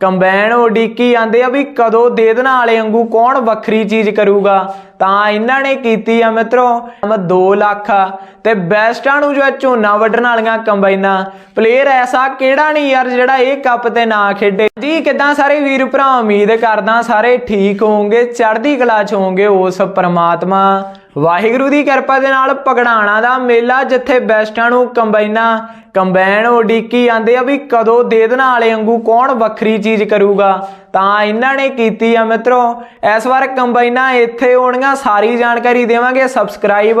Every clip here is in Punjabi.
ਕੰਬਾਈਨ ਉਡੀਕੀ ਜਾਂਦੇ ਆ ਵੀ ਕਦੋਂ ਦੇ ਦੇਣ ਵਾਲੇ ਵਾਂਗੂ ਕੌਣ ਵੱਖਰੀ ਚੀਜ਼ ਕਰੂਗਾ? ਤਾਂ ਇਹਨਾਂ ਨੇ ਕੀਤੀ ਆ ਮਿੱਤਰੋ 2 ਲੱਖ ਤੇ ਬੈਸਟਾਂ ਨੂੰ ਜੋ ਹੈ ਝੋਨਾ ਵੱਢਣ ਵਾਲੀਆਂ ਕੰਬਾਈਨਾਂ। ਪਲੇਅਰ ਐਸਾ ਕਿਹੜਾ ਨਹੀਂ ਯਾਰ ਜਿਹੜਾ ਇਹ ਕੱਪ ਤੇ ਨਾ ਖੇਡੇ। ਜੀ ਕਿਦਾਂ ਸਾਰੇ ਵੀਰ ਭਰਾ, ਉਮੀਦ ਕਰਦਾ ਸਾਰੇ ਠੀਕ ਹੋਵੋਗੇ, ਚੜ੍ਹਦੀ ਕਲਾ ਚ ਹੋਵੋਗੇ ਉਸ ਪਰਮਾਤਮਾ। ਵਾਹਿਗੁਰੂ ਦੀ ਕਿਰਪਾ ਦੇ ਨਾਲ ਪਗੜਾਣਾ ਦਾ ਮੇਲਾ ਜਿੱਥੇ ਬੈਸਟਾਂ ਨੂੰ ਕੰਬਾਈਨਾ, ਕੰਬਾਈਨ ਉਡੀਕੀ ਜਾਂਦੇ ਆ ਵੀ ਕਦੋਂ ਦੇ ਦੇਣ ਵਾਲੇ ਵਾਂਗੂ ਕੌਣ ਵੱਖਰੀ ਚੀਜ਼ ਕਰੂਗਾ। ਤਾਂ ਇਹਨਾਂ ਨੇ ਕੀਤੀ ਆ ਮਿੱਤਰੋ। ਇਸ ਵਾਰ ਕੰਬਾਈਨਾਂ ਇੱਥੇ ਹੋਣਗੀਆਂ, ਸਾਰੀ ਜਾਣਕਾਰੀ ਦੇਵਾਂਗੇ। ਸਬਸਕ੍ਰਾਈਬ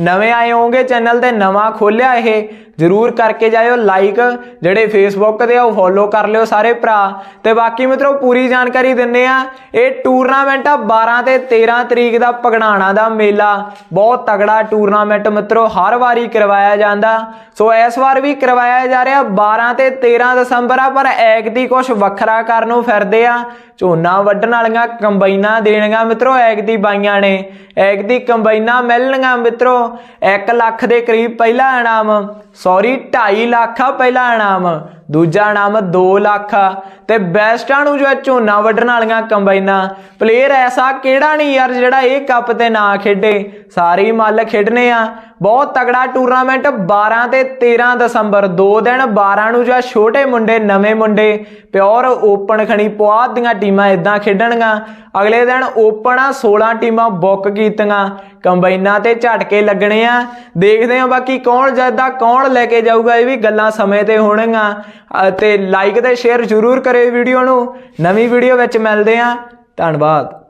ਨਵੇਂ ਆਏ ਹੋਗੇ ਚੈਨਲ ਤੇ, ਨਵਾਂ ਖੋਲਿਆ ਇਹ, ਜਰੂਰ ਕਰਕੇ ਜਾਇਓ ਲਾਈਕ ਜਿਹੜੇ ਫੇਸਬੁੱਕ ਤੇ ਆ, ਉਹ ਫੋਲੋ ਕਰ ਲਿਓ ਸਾਰੇ ਭਰਾ। ਤੇ ਬਾਕੀ ਮਿੱਤਰੋ, ਪੂਰੀ ਜਾਣਕਾਰੀ ਦਿੰਨੇ ਆ, ਇਹ ਟੂਰਨਾਮੈਂਟ ਆ 12 ਤੇ 13 ਤਰੀਕ ਦਾ ਪਗੜਾਣਾ ਦਾ ਮੇਲਾ। ਬਹੁਤ ਤਗੜਾ ਟੂਰਨਾਮੈਂਟ ਮਿੱਤਰੋ, ਹਰ ਵਾਰੀ ਕਰਵਾਇਆ ਜਾਂਦਾ। ਸੋ ਇਸ ਵਾਰ ਵੀ ਕਰਵਾਇਆ ਜਾ ਰਿਹਾ 12 ਤੇ 13 ਦਸੰਬਰ ਆ, ਪਰ ਐਕ ਦੀ ਕੁਝ ਵੱਖਰਾ ਕਰਨ ਨੂੰ ਫਿਰਦੇ ਆ। ਝੋਨਾ ਵੱਢਣ ਵਾਲੀਆਂ ਕੰਬਾਈਨਾਂ ਦੇਣੀਆਂ ਮਿੱਤਰੋ ਐਗ ਦੀ ਬਾਈਆਂ ਨੇ, ਐਕ ਦੀ ਕੰਬਾਈਨਾਂ ਮਿਲਣਗੀਆਂ ਮਿੱਤਰੋ। 1 ਲੱਖ ਦੇ ਕਰੀਬ ਪਹਿਲਾ ਇਨਾਮ ਸੌਰੀ 2.5 ਲੱਖ ਆ ਪਹਿਲਾ ਇਨਾਮ। ਦੂਜਾ ਇਨਾਮ 2 ਲੱਖ ਤੇ ਬੈਸਟਾਂ ਨੂੰ ਜੋ ਝੋਨਾ ਵੱਢਣ ਵਾਲੀਆਂ ਕੰਬਾਈਨਾਂ ਪਲੇਅਰ ਐਸਾ ਕਿਹੜਾ ਨਹੀਂ ਯਾਰ ਜਿਹੜਾ ਇਹ ਕੱਪ ਤੇ ਨਾ ਖੇਡੇ? ਸਾਰੇ ਮੱਲ ਖੇਡਨੇ ਆ। ਬਹੁਤ ਤਗੜਾ ਟੂਰਨਾਮੈਂਟ 12 ਤੇ 13 ਦਸੰਬਰ, ਦੋ ਦਿਨ 12 ਨੂੰ ਜੋ ਛੋਟੇ ਮੁੰਡੇ, ਨਵੇਂ ਮੁੰਡੇ ਪਿਓਰ ਓਪਨ ਖਣੀ ਪੁਆਧ ਦੀਆਂ ਟੀਮਾਂ ਇਦਾਂ ਖੇਡਣਗੀਆਂ। ਅਗਲੇ ਦਿਨ ਓਪਨ ਆ 16 ਟੀਮਾਂ ਬੁੱਕ ਕੀਤੀਆਂ। ਕੰਬਾਈਨਾਂ ਤੇ ਝਟਕੇ ਲੱਗਣੇ ਆ। ਦੇਖਦੇ ਆ ਬਾਕੀ ਕੌਣ ਜਿੱਦਾਂ ਕੌਣ ਲੈ ਕੇ ਜਾਊਗਾ, ਇਹ ਵੀ ਗੱਲਾਂ ਸਮੇਂ ਤੇ ਹੋਣਗੀਆਂ। ਤੇ ਲਾਈਕ ਤੇ ਸ਼ੇਅਰ ਜ਼ਰੂਰ ਕਰਿਓ ਵੀਡੀਓ ਨੂੰ। ਨਵੀਂ ਵੀਡੀਓ ਵਿੱਚ ਮਿਲਦੇ ਆ ਧੰਨਵਾਦ।